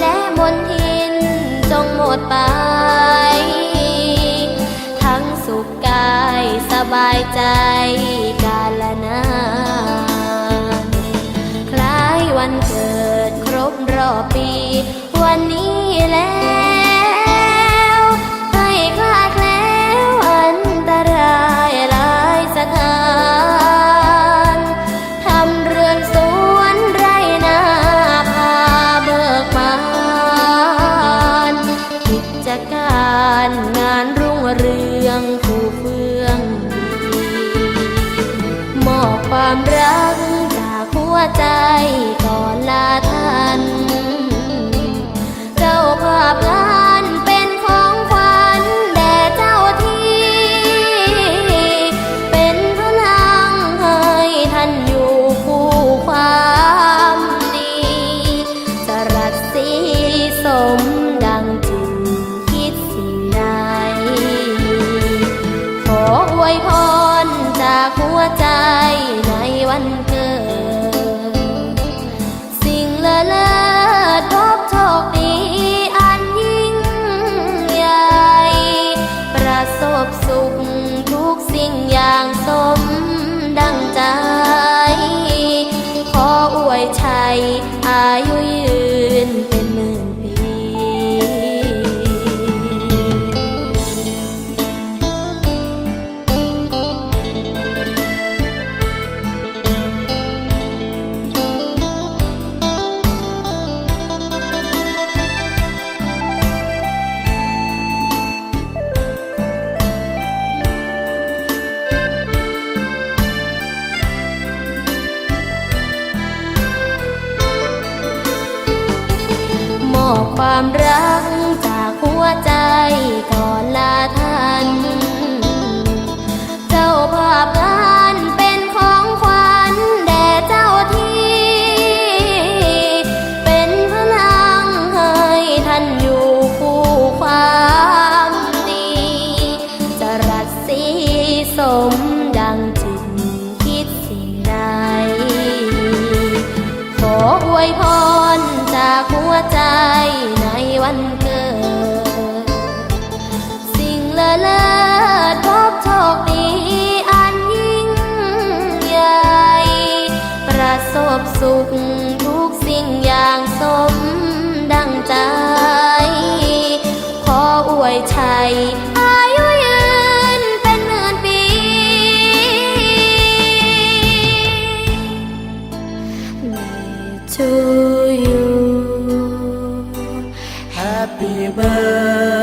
และมนทินจงหมดไป ทั้งสุขกายสบายใจกาลนานคล้ายวันเกิดครบรอบปี วันนี้แล้ว งานรุ่งเรืองผู้เฟื่องมอบความรักจากหัวใจก่อนลาท่าน เจ้าภาพงานเป็นของขวัญแด่เจ้าที่ เป็นพลังให้ท่านอยู่คู่ความดีจรัสสีสม ใจในวันเกิด ความรักจากหัวใจก่อนลาท่าน เจ้าภาพ ใจในวันเกิด สิ่งเละเลิศพบโชคดีอันยิ่งใหญ่ ประสบสุขทุกสิ่งอย่างสมดังใจ ขออวยชัย birthday